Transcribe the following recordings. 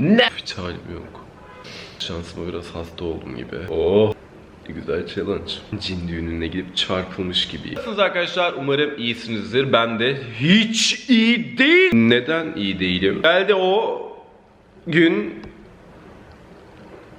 Ne? Hiç halim yok. Şansıma biraz hasta oldum gibi. Oh. Güzel challenge. Cin düğününe gidip çarpılmış gibi. Nasılsınız arkadaşlar? Umarım iyisinizdir. Ben de hiç iyi değil. Neden iyi değilim? Geldi o gün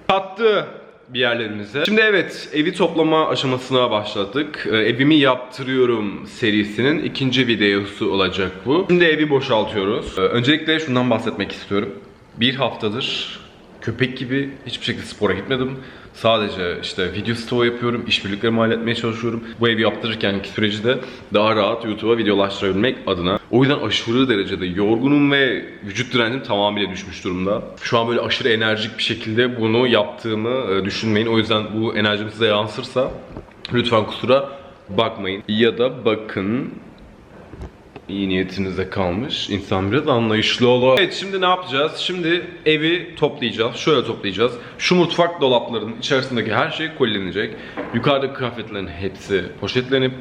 kattı bir yerlerimize. Şimdi evet evi toplama aşamasına başladık. Ee, evimi yaptırıyorum serisinin ikinci videosu olacak bu. Şimdi evi boşaltıyoruz. Ee, öncelikle şundan bahsetmek istiyorum. Bir haftadır köpek gibi hiçbir şekilde spora gitmedim. Sadece işte video stoğu yapıyorum, işbirliklerimi halletmeye çalışıyorum. Bu evi yaptırırkenki süreci de daha rahat YouTube'a videolaştırabilmek adına. O yüzden aşırı derecede yorgunum ve vücut direncim tamamıyla düşmüş durumda. Şu an böyle aşırı enerjik bir şekilde bunu yaptığımı e, düşünmeyin. O yüzden bu enerjim size yansırsa lütfen kusura bakmayın. Ya da bakın iyi niyetinize kalmış. İnsan biraz anlayışlı olur. Evet şimdi ne yapacağız? Şimdi evi toplayacağız. Şöyle toplayacağız. Şu mutfak dolaplarının içerisindeki her şey kolilenecek. Yukarıdaki kıyafetlerin hepsi poşetlenip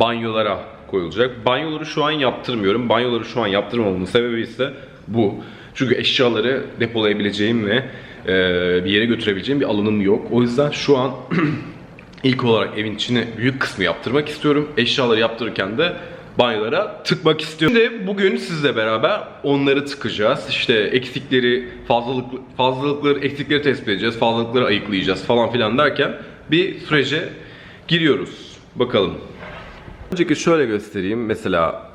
banyolara koyulacak. Banyoları şu an yaptırmıyorum. Banyoları şu an yaptırmamamın sebebi ise bu. Çünkü eşyaları depolayabileceğim ve e, bir yere götürebileceğim bir alanım yok. O yüzden şu an İlk olarak evin içine büyük kısmı yaptırmak istiyorum. Eşyaları yaptırırken de banyolara tıkmak istiyorum. Şimdi bugün sizle beraber onları tıkacağız. İşte eksikleri, fazlalık, fazlalıkları, eksikleri tespit edeceğiz. Fazlalıkları ayıklayacağız falan filan derken bir sürece giriyoruz. Bakalım. Önceki şöyle göstereyim. Mesela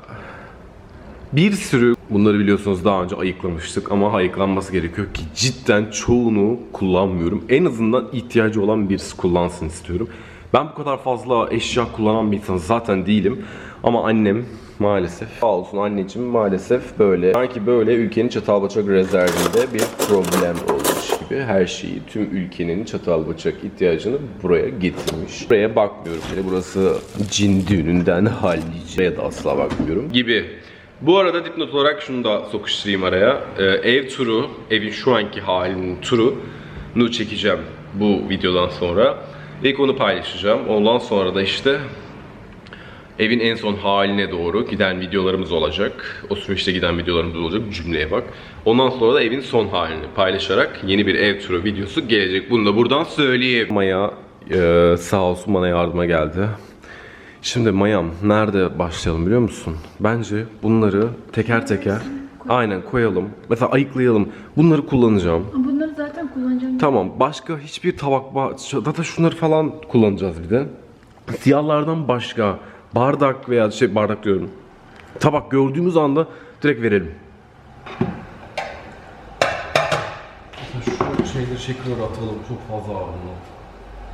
bir sürü bunları biliyorsunuz daha önce ayıklamıştık ama ayıklanması gerekiyor ki cidden çoğunu kullanmıyorum. En azından ihtiyacı olan birisi kullansın istiyorum. Ben bu kadar fazla eşya kullanan bir insan zaten değilim. Ama annem maalesef sağ olsun anneciğim maalesef böyle sanki böyle ülkenin çatal bıçak rezervinde bir problem olmuş gibi her şeyi tüm ülkenin çatal bıçak ihtiyacını buraya getirmiş. Buraya bakmıyorum bile burası cin düğününden hallice Buraya da asla bakmıyorum gibi. Bu arada dipnot olarak şunu da sokuşturayım araya. Ee, ev turu, evin şu anki halinin turunu çekeceğim bu videodan sonra. İlk onu paylaşacağım. Ondan sonra da işte evin en son haline doğru giden videolarımız olacak. O süreçte giden videolarımız olacak. Cümleye bak. Ondan sonra da evin son halini paylaşarak yeni bir ev turu videosu gelecek. Bunu da buradan söyleyeyim. Maya e, sağ olsun bana yardıma geldi. Şimdi Mayam nerede başlayalım biliyor musun? Bence bunları teker teker aynen koyalım. Mesela ayıklayalım. Bunları kullanacağım. Bunları zaten kullanacağım. Tamam. Başka hiçbir tabak, ba- zaten şunları falan kullanacağız bir de. Siyahlardan başka bardak veya şey bardak diyorum. Tabak gördüğümüz anda direkt verelim. Şu şeyleri şekerleri atalım. Çok fazla bunlar.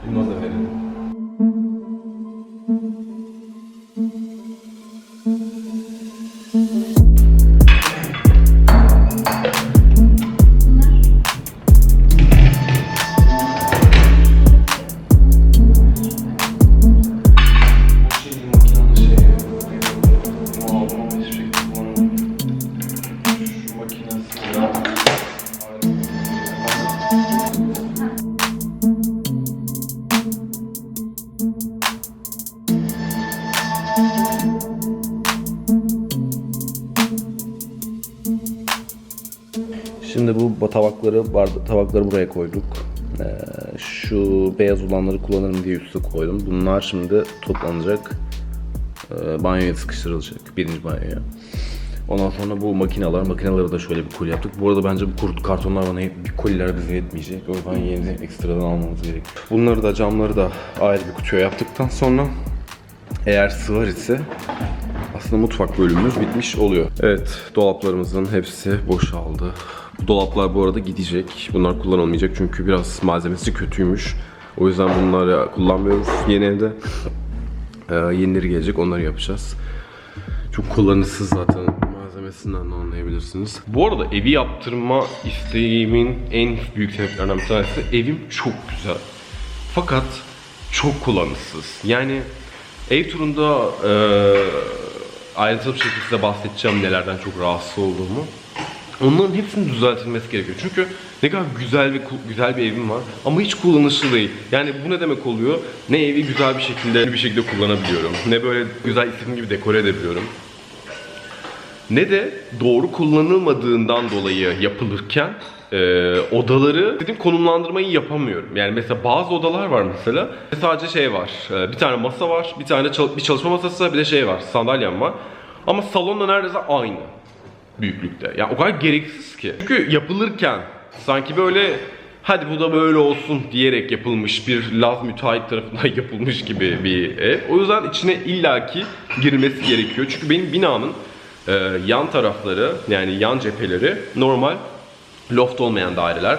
Bunları da verelim. Barda- tabakları buraya koyduk. Ee, şu beyaz olanları kullanırım diye üstüne koydum. Bunlar şimdi toplanacak. Ee, banyoya sıkıştırılacak. Birinci banyoya. Ondan sonra bu makineler, makineleri de şöyle bir koli yaptık. Bu arada bence bu kurt kartonlar bana bir koliler bize yetmeyecek. O yüzden yeni ekstradan almamız gerek. Bunları da camları da ayrı bir kutuya yaptıktan sonra eğer sığar ise aslında mutfak bölümümüz bitmiş oluyor. Evet, dolaplarımızın hepsi boşaldı. Dolaplar bu arada gidecek. Bunlar kullanılmayacak çünkü biraz malzemesi kötüymüş. O yüzden bunları kullanmıyoruz yeni evde. Ee, yenileri gelecek, onları yapacağız. Çok kullanışsız zaten malzemesinden de anlayabilirsiniz. Bu arada evi yaptırma isteğimin en büyük sebeplerinden bir tanesi evim çok güzel. Fakat çok kullanışsız. Yani ev turunda eee ayrıntılı bir şekilde bahsedeceğim nelerden çok rahatsız olduğumu. Onların hepsinin düzeltilmesi gerekiyor. Çünkü ne kadar güzel ve güzel bir evim var ama hiç kullanışlı değil. Yani bu ne demek oluyor? Ne evi güzel bir şekilde bir şekilde kullanabiliyorum. Ne böyle güzel istediğim gibi dekore edebiliyorum. ne de doğru kullanılmadığından dolayı yapılırken e, odaları dedim konumlandırmayı yapamıyorum. Yani mesela bazı odalar var mesela sadece şey var. e, bir tane masa var, bir tane çal- bir çalışma masası, bir de şey var, sandalyem var. Ama salonla neredeyse aynı büyüklükte. Yani o kadar gereksiz ki. Çünkü yapılırken sanki böyle hadi bu da böyle olsun diyerek yapılmış bir Laz müteahhit tarafından yapılmış gibi bir ev. O yüzden içine illaki girilmesi gerekiyor. Çünkü benim binamın e, yan tarafları yani yan cepheleri normal loft olmayan daireler.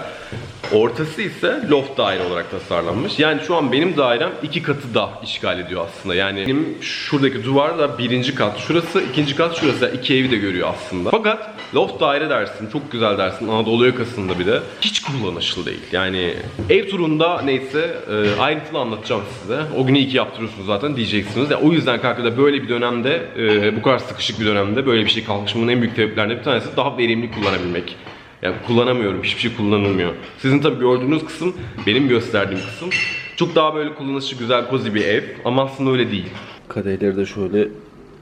Ortası ise loft daire olarak tasarlanmış. Yani şu an benim dairem iki katı da işgal ediyor aslında. Yani benim şuradaki duvar da birinci kat şurası, ikinci kat şurası. iki evi de görüyor aslında. Fakat loft daire dersin, çok güzel dersin. Anadolu yakasında bir de. Hiç kullanışlı değil. Yani ev turunda neyse e, ayrıntılı anlatacağım size. O günü iyi ki yaptırıyorsunuz zaten diyeceksiniz. Yani o yüzden kanka da böyle bir dönemde, e, bu kadar sıkışık bir dönemde böyle bir şey kalkışımın en büyük sebeplerinden bir tanesi daha verimli kullanabilmek. Yani kullanamıyorum. Hiçbir şey kullanılmıyor. Sizin tabii gördüğünüz kısım benim gösterdiğim kısım. Çok daha böyle kullanışlı, güzel, cozy bir ev. Ama aslında öyle değil. Kadehleri de şöyle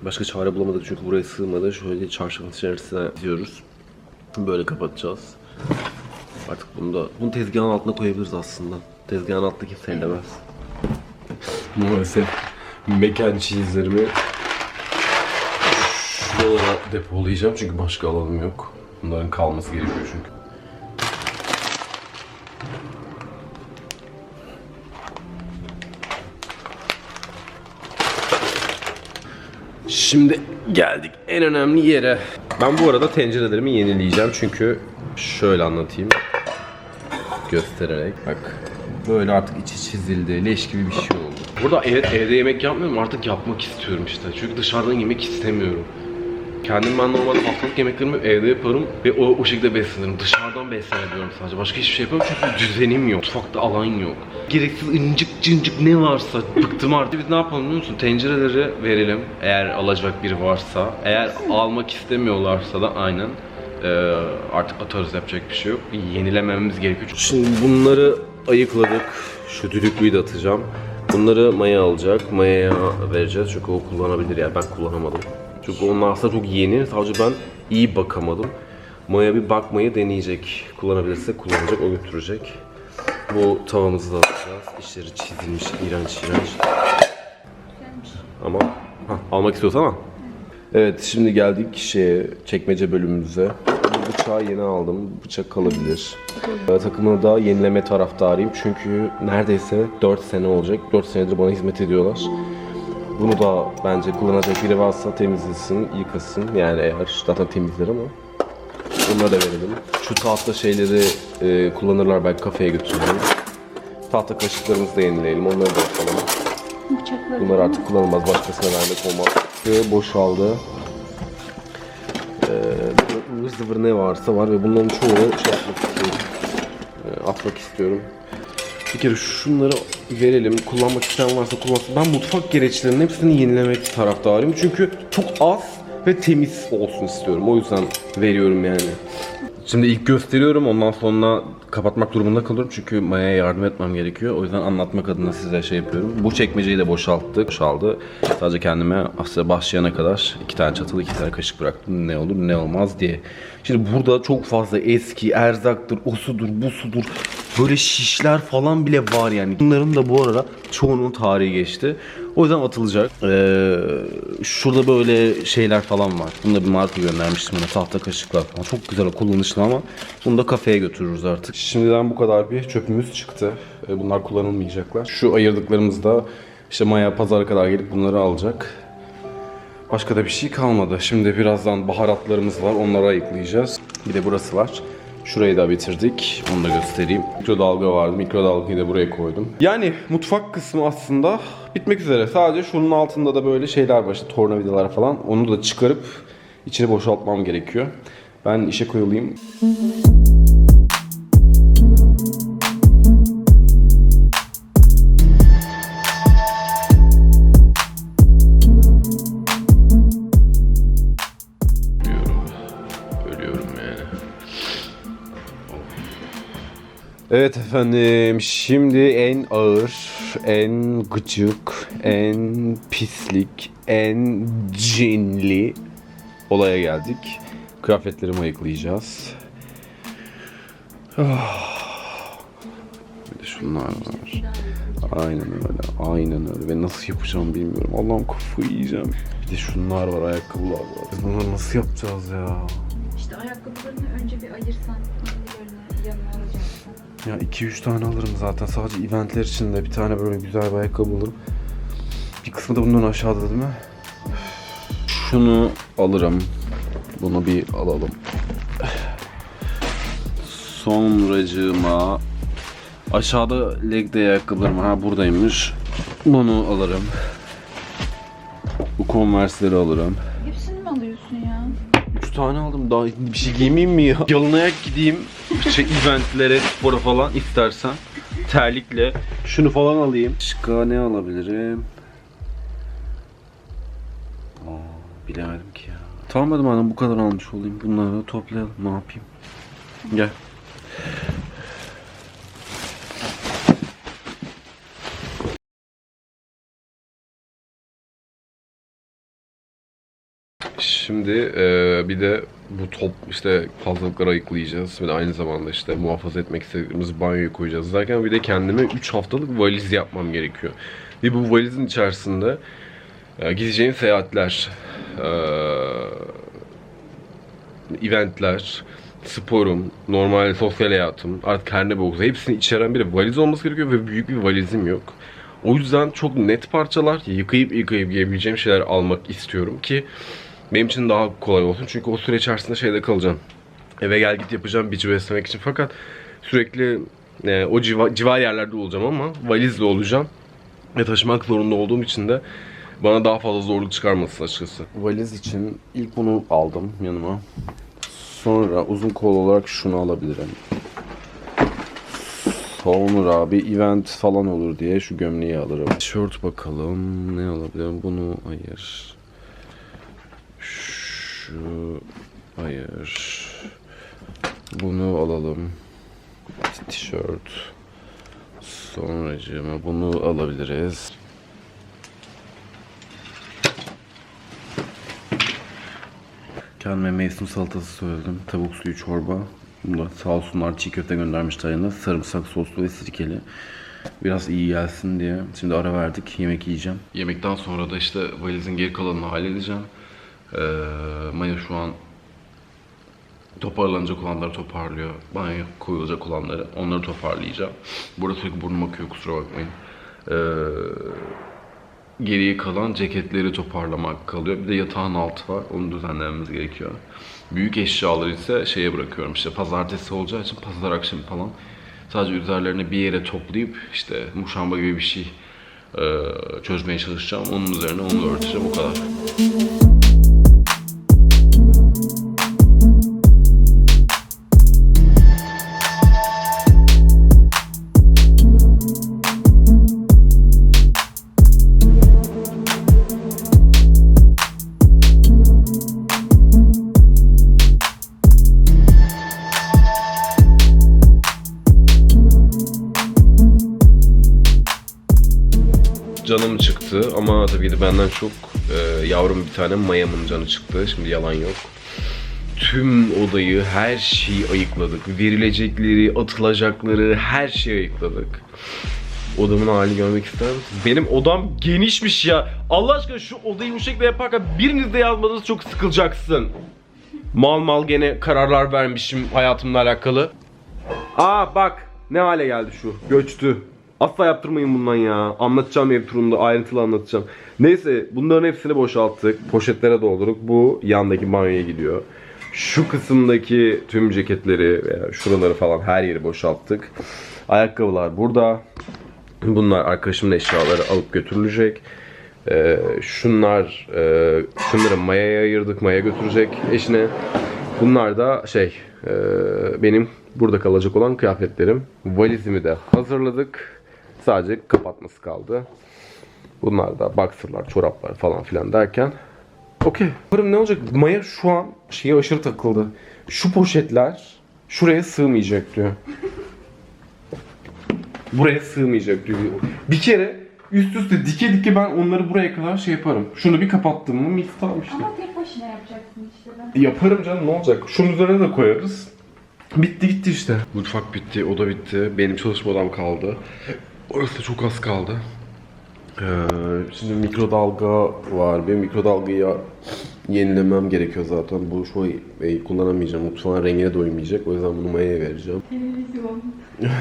başka çare bulamadık çünkü buraya sığmadı. Şöyle çarşafın içerisine diyoruz. Böyle kapatacağız. Artık bunu da bunu tezgahın altına koyabiliriz aslında. Tezgahın altında kimse ellemez. Maalesef mekan cheese'lerimi şuralara depolayacağım çünkü başka alanım yok. Bunların kalması gerekiyor çünkü. Şimdi geldik en önemli yere. Ben bu arada tencerelerimi yenileyeceğim çünkü şöyle anlatayım. Göstererek. Bak böyle artık içi çizildi, leş gibi bir şey oldu. Burada evet evde yemek yapmıyorum artık yapmak istiyorum işte. Çünkü dışarıdan yemek istemiyorum. Kendim ben normalde haftalık yemeklerimi evde yaparım ve o, o şekilde beslenirim. Dışarıdan beslenebiliyorum sadece. Başka hiçbir şey yapamıyorum çünkü düzenim yok. Mutfakta alan yok. Gereksiz incik cincik ne varsa bıktım artık. Biz ne yapalım biliyor musun? Tencereleri verelim eğer alacak biri varsa. Eğer almak istemiyorlarsa da aynen ee, artık atarız yapacak bir şey yok. Yenilememiz gerekiyor. Şimdi bunları ayıkladık. Şu düdüklüyü de atacağım. Bunları Maya alacak. Maya'ya vereceğiz çünkü o kullanabilir yani ben kullanamadım. Çünkü onlar aslında çok yeni. Sadece ben iyi bakamadım. Maya bir bakmayı deneyecek. Kullanabilirse kullanacak, o götürecek. Bu tavamızı da alacağız. İçleri çizilmiş, iğrenç iğrenç. Ama Hah, almak istiyorsan ama. Evet şimdi geldik şeye, çekmece bölümümüze. Bu bıçağı yeni aldım. Bıçak kalabilir. Ee, Takımını da yenileme taraftarıyım. Çünkü neredeyse 4 sene olacak. 4 senedir bana hizmet ediyorlar. Bunu da bence kullanacak biri varsa temizlesin, yıkasın. Yani eğer zaten temizler ama. Bunları da verelim. Şu tahta şeyleri e, kullanırlar belki kafeye götürelim. Tahta kaşıklarımızı da yenileyelim. Onları da yapalım. Bıçakları. Bunlar artık kullanılmaz. Başkasına vermek olmaz. Ve boşaldı. Ee, ıvır zıvır ne varsa var ve bunların çoğunu şey yapmak istiyorum. Ee, atmak istiyorum. Bir kere şunları verelim. Kullanmak isteyen varsa kullansın. Ben mutfak gereçlerinin hepsini yenilemek taraftarıyım. Çünkü çok az ve temiz olsun istiyorum. O yüzden veriyorum yani. Şimdi ilk gösteriyorum ondan sonra kapatmak durumunda kalıyorum çünkü Maya'ya yardım etmem gerekiyor. O yüzden anlatmak adına size şey yapıyorum. Bu çekmeceyi de boşalttık, boşaldı. Sadece kendime aslında başlayana kadar iki tane çatal, iki tane kaşık bıraktım. Ne olur ne olmaz diye. Şimdi burada çok fazla eski erzaktır, o sudur, bu sudur. Böyle şişler falan bile var yani. Bunların da bu arada çoğunun tarihi geçti. O yüzden atılacak. Ee, şurada böyle şeyler falan var. Bunu da bir marka göndermiştim bana. Tahta kaşıklar falan. Çok güzel kullanışlı ama bunu da kafeye götürürüz artık. Şimdiden bu kadar bir çöpümüz çıktı. Ee, bunlar kullanılmayacaklar. Şu ayırdıklarımız da işte Maya pazara kadar gelip bunları alacak. Başka da bir şey kalmadı. Şimdi birazdan baharatlarımız var. Onları ayıklayacağız. Bir de burası var. Şurayı da bitirdik. Onu da göstereyim. Mikrodalga vardı. Mikrodalgayı da buraya koydum. Yani mutfak kısmı aslında bitmek üzere. Sadece şunun altında da böyle şeyler var. işte tornavidalar falan. Onu da çıkarıp içine boşaltmam gerekiyor. Ben işe koyulayım. Evet efendim, şimdi en ağır, en gıcık, en pislik, en cinli olaya geldik. Kıyafetlerimi ayıklayacağız. Ah. Bir de şunlar var. Aynen öyle. Aynen öyle. Ve nasıl yapacağım bilmiyorum. Allah'ım kafayı yiyeceğim. Bir de şunlar var, ayakkabılar var. Biz bunları nasıl yapacağız ya? İşte ayakkabılarını önce bir ayırsan. Ya 2-3 tane alırım zaten. Sadece eventler için de bir tane böyle güzel bir ayakkabı alırım. Bir kısmı da bundan aşağıda değil mi? Şunu alırım. Bunu bir alalım. Sonracığıma aşağıda leg day ayakkabılarım ha buradaymış. Bunu alırım. Bu Converse'leri alırım. Hepsini mi alıyorsun ya? 3 tane aldım daha bir şey giymeyeyim mi ya? Yalın ayak gideyim şey eventlere, spora falan istersen. Terlikle şunu falan alayım. Başka ne alabilirim? Aa, bilemedim ki ya. Tamam hadi madem bu kadar almış olayım. Bunları da toplayalım. Ne yapayım? Gel. Şimdi eee, bir de bu top işte fazlalıkları ayıklayacağız ve de aynı zamanda işte muhafaza etmek istediğimiz banyoyu koyacağız derken bir de kendime 3 haftalık valiz yapmam gerekiyor. Ve bu valizin içerisinde e, gideceğim seyahatler, eee, eventler, sporum, normal sosyal hayatım, artık her ne boksa hepsini içeren bir valiz olması gerekiyor ve büyük bir valizim yok. O yüzden çok net parçalar, yıkayıp yıkayıp giyebileceğim şeyler almak istiyorum ki benim için daha kolay olsun. Çünkü o süre içerisinde şeyde kalacağım. Eve gel git yapacağım bici beslemek için. Fakat sürekli e, o civa, civar yerlerde olacağım ama valizle olacağım. Ve taşımak zorunda olduğum için de bana daha fazla zorluk çıkarmasın açıkçası. Valiz için ilk bunu aldım yanıma. Sonra uzun kol olarak şunu alabilirim. Sonra bir event falan olur diye şu gömleği alırım. Tişört bakalım. Ne alabilirim? Bunu hayır. Şu hayır. Bunu alalım. Tişört. Sonracığıma bunu alabiliriz. Kendime mevsim salatası söyledim. Tavuk suyu çorba. Bunu da sağ olsunlar çiğ köfte göndermişler yanına. Sarımsak soslu ve sirkeli. Biraz iyi gelsin diye. Şimdi ara verdik. Yemek yiyeceğim. Yemekten sonra da işte valizin geri kalanını halledeceğim. Ee, Maya şu an toparlanacak olanları toparlıyor. Banyo koyulacak olanları. Onları toparlayacağım. Burada sürekli burnum akıyor kusura bakmayın. Ee, geriye kalan ceketleri toparlamak kalıyor. Bir de yatağın altı var. Onu düzenlememiz gerekiyor. Büyük eşyaları ise şeye bırakıyorum işte pazartesi olacağı için pazar akşamı falan sadece üzerlerine bir yere toplayıp işte muşamba gibi bir şey e, çözmeye çalışacağım. Onun üzerine onu örteceğim o kadar. Canım çıktı ama tabii ki de benden çok e, yavrum bir tane mayamın canı çıktı. Şimdi yalan yok. Tüm odayı, her şeyi ayıkladık. Verilecekleri, atılacakları, her şeyi ayıkladık. Odamın halini görmek ister misin? Benim odam genişmiş ya. Allah aşkına şu odayı bu şekilde yaparken biriniz de yazmadınız çok sıkılacaksın. Mal mal gene kararlar vermişim hayatımla alakalı. Aa bak ne hale geldi şu. Göçtü. Asla yaptırmayın bundan ya. Anlatacağım ev turunda ayrıntılı anlatacağım. Neyse bunların hepsini boşalttık. Poşetlere doldurduk. Bu yandaki banyoya gidiyor. Şu kısımdaki tüm ceketleri veya şuraları falan her yeri boşalttık. Ayakkabılar burada. Bunlar arkadaşımın eşyaları alıp götürülecek. Ee, şunlar e, şunları Maya'ya ayırdık. Maya götürecek eşine. Bunlar da şey e, benim burada kalacak olan kıyafetlerim. Valizimi de hazırladık. Sadece kapatması kaldı. Bunlar da boxerlar, çoraplar falan filan derken Okey. Bakalım ne olacak? Maya şu an şeye aşırı takıldı. Şu poşetler şuraya sığmayacak diyor. Buraya sığmayacak diyor. Bir kere üst üste dike dike ben onları buraya kadar şey yaparım. Şunu bir kapattım mı mis tamam işte. Ama tek başına yapacaksın işte ben. Yaparım canım ne olacak? Şunun üzerine de koyarız. Bitti gitti işte. Mutfak bitti, oda bitti. Benim çalışma odam kaldı. Orası da çok az kaldı. Ee, şimdi mikrodalga var. Benim mikrodalgayı yenilemem gerekiyor zaten. Bu şu an kullanamayacağım. Mutfağın rengine de uymayacak. O yüzden bunu Maya'ya vereceğim. Televizyon.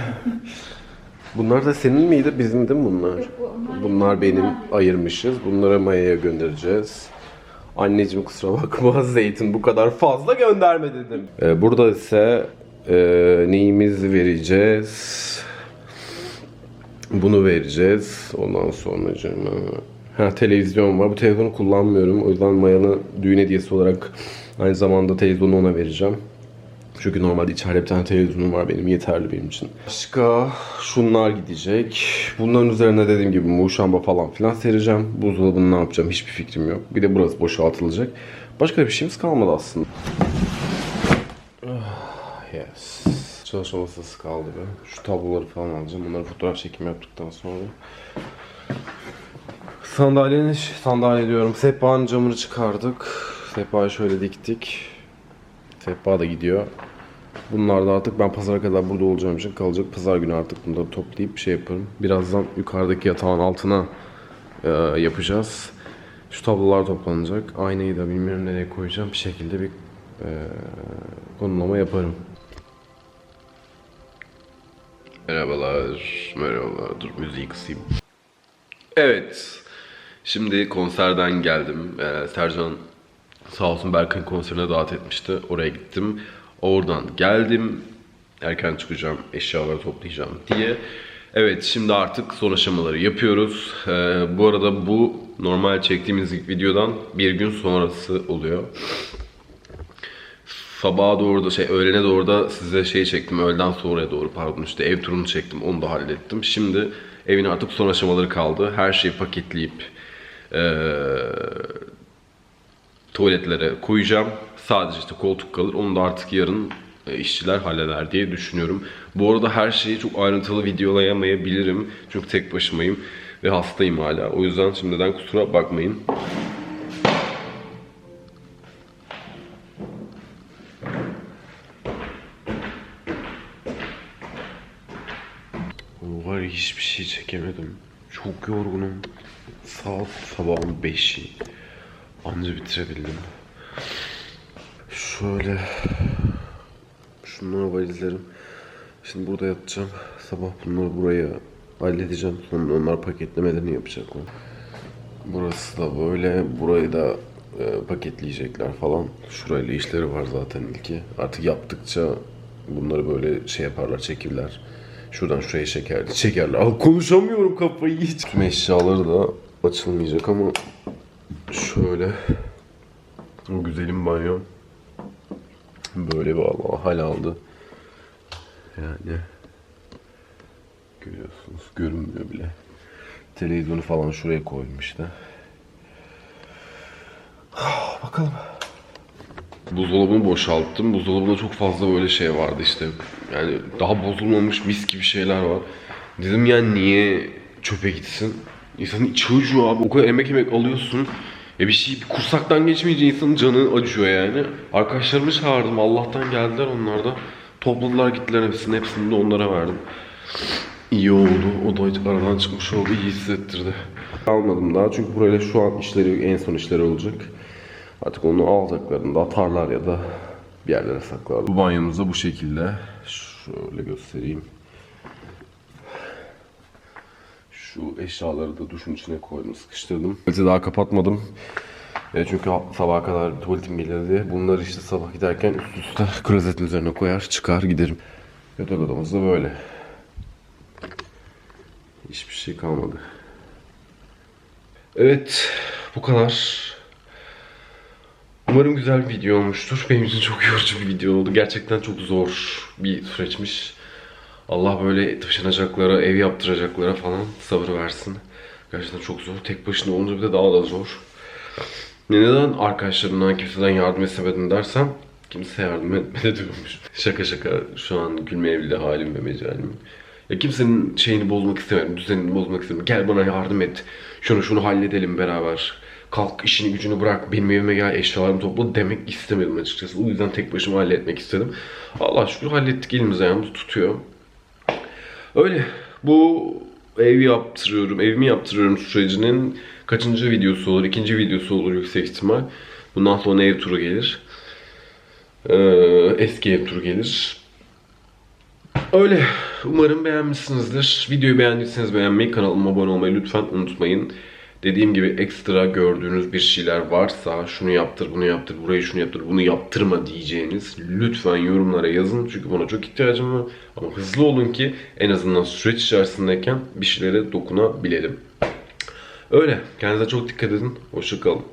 Bunlar da senin miydi? Bizim değil mi bunlar? Yok, bu- onlar Bunlar benim, benim bunlar benim. ayırmışız. Bunları Maya'ya göndereceğiz. Anneciğim kusura bakma zeytin bu kadar fazla gönderme dedim. Ee, burada ise e, neyimizi vereceğiz? Bunu vereceğiz. Ondan sonra ha televizyon var. Bu televizyonu kullanmıyorum. O yüzden Maya'nın düğün hediyesi olarak aynı zamanda televizyonu ona vereceğim. Çünkü normalde içeride bir tane televizyonum var benim yeterli benim için. Başka şunlar gidecek. Bunların üzerine dediğim gibi muşamba falan filan sereceğim. Buzdolabını ne yapacağım hiçbir fikrim yok. Bir de burası boşaltılacak. Başka bir şeyimiz kalmadı aslında. Ah, Yes. Çalışma masası kaldı be. Şu tabloları falan alacağım. Bunları fotoğraf çekimi yaptıktan sonra. Sandalyenin, sandalye diyorum. Sehpanın camını çıkardık. Sehpayı şöyle diktik. Sehpa da gidiyor. Bunlar da artık ben pazara kadar burada olacağım için kalacak. Pazar günü artık bunları toplayıp şey yaparım. Birazdan yukarıdaki yatağın altına e, yapacağız. Şu tablolar toplanacak. Aynayı da bilmiyorum nereye koyacağım. Bir şekilde bir e, konumlama yaparım. Merhabalar, merhabalar. Dur müziği kısayım. Evet, şimdi konserden geldim. Ee, Sercan sağ olsun Berkay'ın konserine davet etmişti. Oraya gittim. Oradan geldim. Erken çıkacağım, eşyaları toplayacağım diye. Evet, şimdi artık son aşamaları yapıyoruz. Ee, bu arada bu normal çektiğimiz videodan bir gün sonrası oluyor. Sabaha doğru da şey öğlene doğru da size şey çektim. Öğleden sonraya doğru pardon işte ev turunu çektim. Onu da hallettim. Şimdi evin artık son aşamaları kaldı. Her şeyi paketleyip eee, tuvaletlere koyacağım. Sadece işte koltuk kalır. Onu da artık yarın işçiler halleder diye düşünüyorum. Bu arada her şeyi çok ayrıntılı videolayamayabilirim. Çünkü tek başımayım ve hastayım hala. O yüzden şimdiden kusura bakmayın. Hiçbir şey çekemedim. Çok yorgunum. Saat sabahın 5'i. Anca bitirebildim. Şöyle. Şunları valizlerim. Şimdi burada yatacağım. Sabah bunları buraya halledeceğim. Sonra onlar paketlemelerini yapacaklar. Burası da böyle. Burayı da e, paketleyecekler falan. Şurayla işleri var zaten ilki. Artık yaptıkça bunları böyle şey yaparlar, çekirler. Şuradan şuraya çeker, çekerler. Al konuşamıyorum kafayı hiç. Tüm eşyaları da açılmayacak ama şöyle güzelim banyo böyle bir hal aldı. Yani görüyorsunuz görünmüyor bile. Televizyonu falan şuraya koydum işte. Bakalım. Buzdolabını boşalttım. Buzdolabında çok fazla böyle şey vardı işte. Yani daha bozulmamış mis gibi şeyler var. Dedim yani niye çöpe gitsin? İnsanın içi acıyor abi. O kadar emek emek alıyorsun. Ya bir şey bir kursaktan geçmeyince insanın canı acıyor yani. Arkadaşlarımı çağırdım. Allah'tan geldiler onlar da. Topladılar gittiler hepsini. Hepsini de onlara verdim. İyi oldu. O da hiç aradan çıkmış oldu. iyi hissettirdi. Almadım daha çünkü burayla şu an işleri en son işleri olacak. Artık onu alacaklarında atarlar ya da bir yerlere saklarlar. Bu banyomuz da bu şekilde. Şöyle göstereyim. Şu eşyaları da duşun içine koydum, sıkıştırdım. Tuvaleti daha kapatmadım. E, çünkü sabaha kadar tuvaletim gelirdi. Bunları işte sabah giderken üst üste klozetin üzerine koyar, çıkar giderim. Yatak odamız da böyle. Hiçbir şey kalmadı. Evet, bu kadar. Umarım güzel bir video olmuştur. Benim için çok yorucu bir video oldu. Gerçekten çok zor bir süreçmiş. Allah böyle taşınacaklara, ev yaptıracaklara falan sabır versin. Gerçekten çok zor. Tek başına olunca bir de daha da zor. Neden arkadaşlarımdan kimseden yardım istemedin dersem kimse yardım etmedi diyormuş. Şaka şaka şu an gülmeye bile halim ve mecalim. Ya kimsenin şeyini bozmak istemedim, düzenini bozmak istemedim. Gel bana yardım et, şunu şunu halledelim beraber. Kalk işini gücünü bırak benim evime gel eşyalarımı topla demek istemedim açıkçası. O yüzden tek başıma halletmek istedim. Allah şükür hallettik elimiz ayağımız tutuyor. Öyle. Bu ev yaptırıyorum, evimi yaptırıyorum sürecinin kaçıncı videosu olur? ikinci videosu olur yüksek ihtimal. Bundan sonra ev turu gelir. Ee, eski ev turu gelir. Öyle. Umarım beğenmişsinizdir. Videoyu beğendiyseniz beğenmeyi, kanalıma abone olmayı lütfen unutmayın. Dediğim gibi ekstra gördüğünüz bir şeyler varsa şunu yaptır, bunu yaptır, burayı şunu yaptır, bunu yaptırma diyeceğiniz lütfen yorumlara yazın. Çünkü buna çok ihtiyacım var. Ama hızlı olun ki en azından süreç içerisindeyken bir şeylere dokunabilelim. Öyle. Kendinize çok dikkat edin. Hoşçakalın.